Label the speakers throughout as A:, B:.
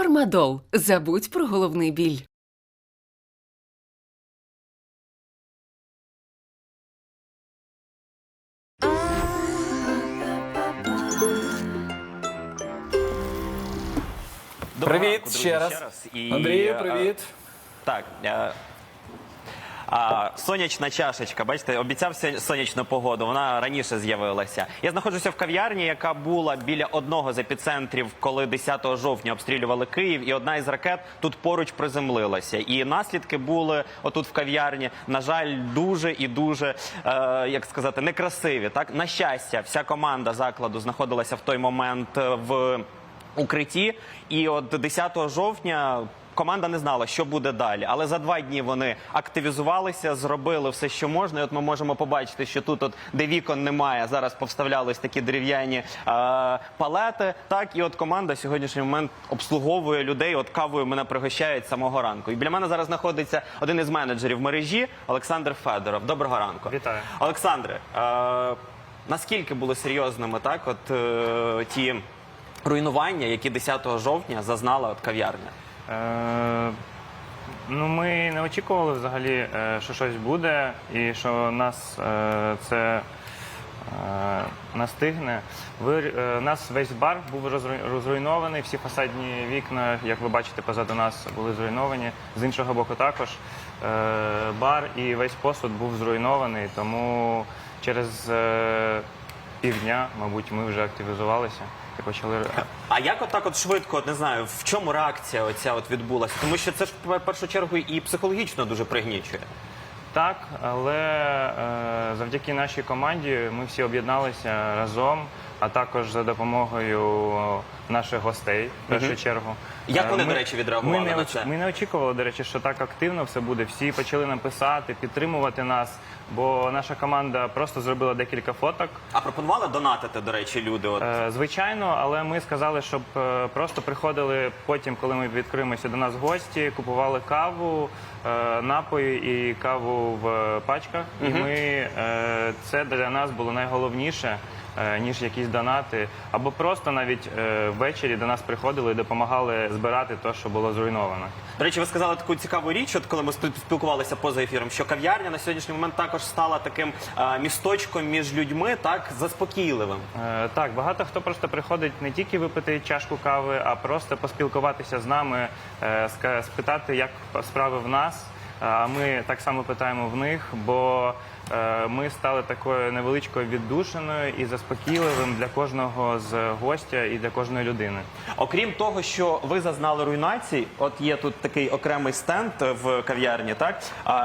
A: Фармадол. Забудь про головний біль.
B: Доброго
C: Привіт
B: ранку,
C: ще раз.
B: І,
C: Андрію,
B: е,
C: привіт.
B: Так. е, А, сонячна чашечка, бачите, обіцяв сонячну погоду. Вона раніше з'явилася. Я знаходжуся в кав'ярні, яка була біля одного з епіцентрів, коли 10 жовтня обстрілювали Київ, і одна із ракет тут поруч приземлилася. І наслідки були отут в кав'ярні. На жаль, дуже і дуже е, як сказати, некрасиві. Так на щастя, вся команда закладу знаходилася в той момент е, в укритті. І от 10 жовтня. Команда не знала, що буде далі, але за два дні вони активізувалися, зробили все, що можна. І от ми можемо побачити, що тут, от де вікон немає, зараз повставлялись такі дерев'яні е, палети. Так, і от команда в сьогоднішній момент обслуговує людей. От кавою мене пригощають з самого ранку. І біля мене зараз знаходиться один із менеджерів мережі Олександр Федоров. Доброго ранку.
D: Вітаю.
B: Олександре. Е, наскільки були серйозними так, от е, ті руйнування, які 10 жовтня зазнала от кав'ярня?
D: Е, ну, ми не очікували взагалі, е, що щось буде, і що нас е, це настигне. Ви, у нас весь бар був розруй- розруйнований, всі фасадні вікна, як ви бачите, позаду нас були зруйновані. З іншого боку, також бар і весь посуд був зруйнований, тому через півдня, мабуть, ми вже активізувалися і почали.
B: А як отак от швидко, от не знаю, в чому реакція оця от відбулася? Тому що це ж в першу чергу і психологічно дуже пригнічує.
D: Так, але е, завдяки нашій команді ми всі об'єдналися разом, а також за допомогою наших гостей в першу чергу.
B: Як
D: Е,
B: вони,
D: ми-
B: до речі, відреагували
D: ми не,
B: на
D: оч-
B: це?
D: Ми не очікували, до речі, що так активно все буде. Всі почали нам писати, підтримувати нас, бо наша команда просто зробила декілька фоток.
B: А пропонували донатити, до речі, люди? От
D: Е, Звичайно, але ми сказали, щоб е, просто приходили потім, коли ми відкриємося до нас гості, купували каву, е, напої і каву в пачках. І ми е, це для нас було найголовніше. Е, Ніж якісь донати, або просто навіть е, ввечері до нас приходили і допомагали збирати те, що було зруйновано.
B: До речі, ви сказали таку цікаву річ, от коли ми спіл- спілкувалися поза ефіром, що кав'ярня на сьогоднішній момент також стала таким е, місточком між людьми, так заспокійливим.
D: Так, багато хто просто приходить не тільки випити чашку кави, а просто поспілкуватися з нами, спитати, як справи в нас. А ми так само питаємо в них, бо ми стали такою невеличкою віддушиною і заспокійливим для кожного з гостя і для кожної людини.
B: Окрім того, що ви зазнали руйнації, от є тут такий окремий стенд в кав'ярні, так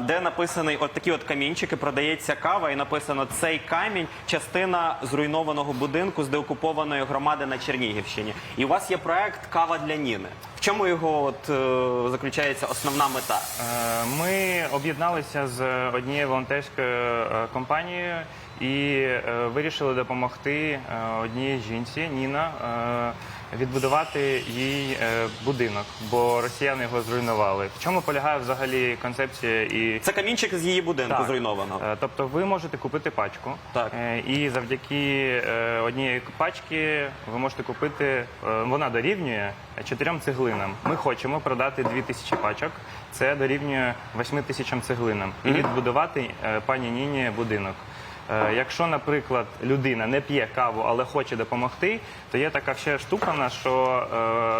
B: де написаний от такі от камінчики, продається кава, і написано цей камінь частина зруйнованого будинку з деокупованої громади на Чернігівщині. І у вас є проект Кава для Ніни. Чому його от е, заключається основна мета?
D: Е, Ми об'єдналися з однією волонтерською е, компанією і е, вирішили допомогти одній жінці Ніна е, відбудувати їй е, будинок, бо росіяни його зруйнували. В чому полягає взагалі концепція і
B: Це камінчик з її будинку
D: Так.
B: зруйновано.
D: Е, Тобто ви можете купити пачку,
B: Так.
D: Е, і завдяки однієї пачки ви можете купити, вона дорівнює чотирьом цеглинам. Ми хочемо продати дві тисячі пачок, це дорівнює восьми тисячам цеглинам, і відбудувати пані Ніні будинок. Е, Якщо, наприклад, людина не п'є каву, але хоче допомогти, то є така ще штука, на що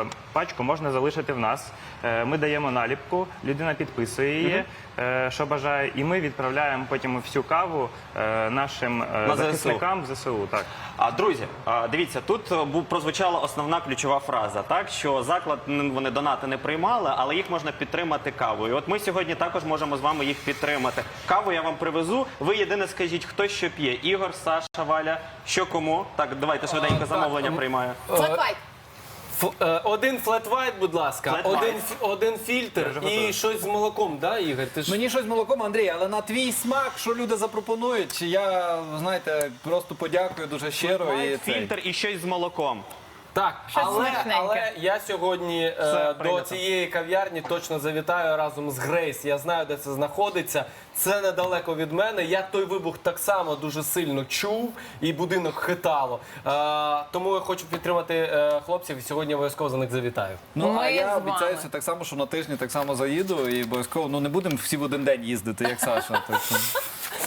D: е, пачку можна залишити в нас. Е, Ми даємо наліпку, людина підписує її, е, що бажає, і ми відправляємо потім всю каву е, нашим е,
B: На ЗСУ.
D: захисникам ЗСУ. Так.
B: А друзі, а, дивіться, тут е, прозвучала основна ключова фраза, так що заклад м, вони донати не приймали, але їх можна підтримати кавою. От ми сьогодні також можемо з вами їх підтримати. Каву я вам привезу. Ви єдине скажіть, хто що п'є. Ігор, Саша, Валя, що кому? Так, давайте швиденько замовлення приймаю.
E: Флетвайт.
C: Ф- е, один флет-вайт, будь ласка,
B: Flat white.
C: один, фі- один фільтр
D: вже готовий.
C: і щось з молоком, да, Ігор? Ти ж...
F: Мені щось з молоком, Андрій, але на твій смак, що люди запропонують, я, знаєте, просто подякую дуже щиро. І цей.
B: Фільтр і щось з молоком.
C: Так,
E: Щось
C: але,
E: смачненьке.
C: але я сьогодні е,
D: Все,
C: до
D: прийнято.
C: цієї кав'ярні точно завітаю разом з Грейс. Я знаю, де це знаходиться. Це недалеко від мене. Я той вибух так само дуже сильно чув, і будинок хитало. Е, тому я хочу підтримати е, хлопців і сьогодні обов'язково за них завітаю.
F: Ну,
E: Ми
F: а я
E: з вами.
F: обіцяюся так само, що на тижні так само заїду і обов'язково ну не будемо всі в один день їздити, як Саша. Так що...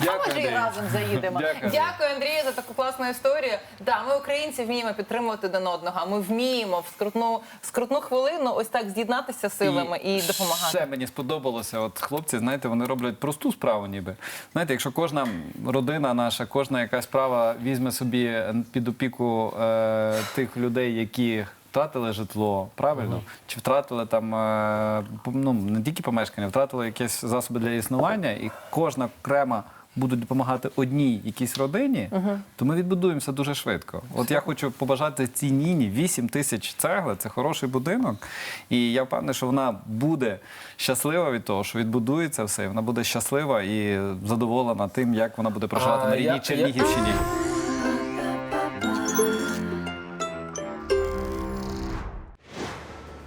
F: Дякую,
E: Може, і
F: Андрій.
E: разом заїдемо.
F: Дякую.
E: Дякую, Андрію, за таку класну історію. Да, ми українці вміємо підтримувати один одного. Ми вміємо в скрутну, в скрутну хвилину ось так з'єднатися силами і, допомагати.
F: Ще мені сподобалося. От хлопці, знаєте, вони роблять просту справу, ніби. Знаєте, якщо кожна родина наша, кожна якась справа візьме собі під опіку е, тих людей, які. Втратили житло, правильно? Чи втратили там е, ну, не тільки помешкання, втратили якісь засоби для існування, і кожна окрема буде допомагати одній якійсь родині, то ми відбудуємося дуже швидко. От я хочу побажати цій Ніні 8 тисяч цегли, це хороший будинок. І я впевнений, що вона буде щаслива від того, що відбудується все. Вона буде щаслива і задоволена тим, як вона буде проживати
C: А,
F: на рідній
C: я-
F: Чернігівщині.